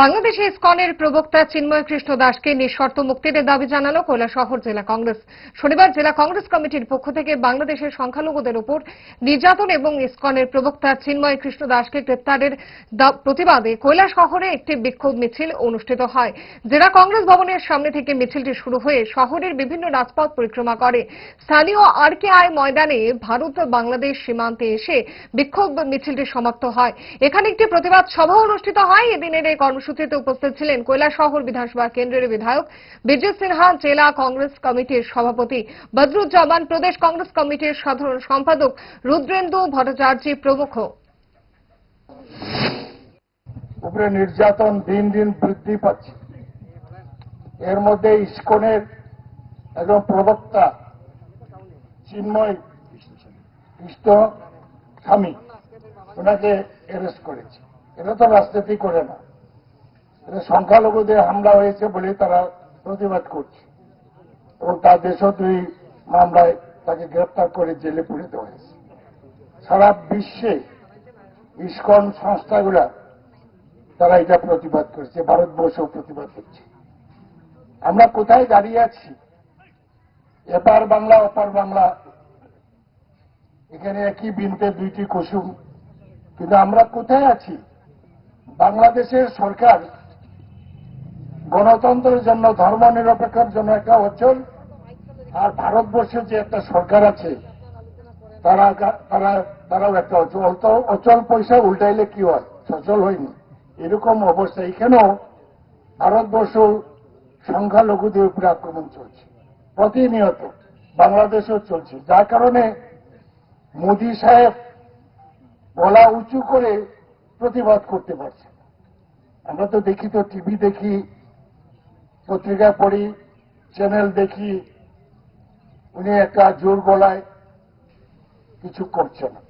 বাংলাদেশে ইসকনের প্রবক্তা চিন্ময় কৃষ্ণ দাসকে নিঃশর্ত মুক্তির দাবি জানালো কৈলাসহর জেলা কংগ্রেস। শনিবার জেলা কংগ্রেস কমিটির পক্ষ থেকে বাংলাদেশের সংখ্যালঘুদের উপর নির্যাতন এবং ইসকনের প্রবক্তা চিন্ময় কৃষ্ণ দাসকে গ্রেপ্তারের প্রতিবাদে কৈলাসহরে একটি বিক্ষোভ মিছিল অনুষ্ঠিত হয়। জেলা কংগ্রেস ভবনের সামনে থেকে মিছিলটি শুরু হয়ে শহরের বিভিন্ন রাজপথ পরিক্রমা করে। স্থানীয় আর কে আই ময়দানে ভারত বাংলাদেশ সীমান্তে এসে বিক্ষোভ মিছিলটি সমাপ্ত হয়। এখানে একটি প্রতিবাদ সভা অনুষ্ঠিত হয়। এদিনের এই কর্মসূচিতে উপস্থিত ছিলেন কৈলাসহর বিধানসভা কেন্দ্রের বিধায়ক বিজয় সিনহা, জেলা কংগ্রেস কমিটির সভাপতি বদরুজ্জামান, প্রদেশ কংগ্রেস কমিটির সাধারণ সম্পাদক রুদ্রেন্দু ভট্টাচার্য প্রমুখ। উপরে নির্যাতন দিন দিন বৃদ্ধি পাচ্ছে। এর মধ্যে ইস্কনের একজন প্রবক্তা চিন্ময় কৃষ্ণ স্বামী, ওনাকে অ্যারেস্ট করেছে। এটা তো রাজনীতি করে না। সংখ্যালঘুদের হামলা হয়েছে বলে তারা প্রতিবাদ করছে। এবং তার দেশও দুই মামলায় তাকে গ্রেপ্তার করে জেলে পুরিতে হয়েছে। সারা বিশ্বে ইস্কন সংস্থাগুলা তারা এটা প্রতিবাদ করছে, ভারতবর্ষও প্রতিবাদ করছে। আমরা কোথায় দাঁড়িয়ে আছি? এপার বাংলা অপার বাংলা। এখানে একই বিনতে দুইটি কুসুম। কিন্তু আমরা কোথায় আছি? বাংলাদেশের সরকার গণতন্ত্রের জন্য ধর্ম নিরপেক্ষের জন্য একটা অচল আর ভারতবর্ষের যে একটা সরকার আছে, তারা তারা, তারাও একটা অচল অচল পয়সা উল্টাইলে কি হয়? সচল হয়নি। এরকম অবস্থা। এখানেও ভারতবর্ষ সংখ্যালঘুদের উপরে আক্রমণ চলছে। প্রতিনিয়ত বাংলাদেশেও চলছে। যার কারণে মোদী সাহেব গলা উঁচু করে প্রতিবাদ করতে পারছে আমরা তো দেখি তো, টিভি দেখি পত্রিকা পড়ি চ্যানেল দেখি উনি একটা জোর গলায় কিছু করছে না।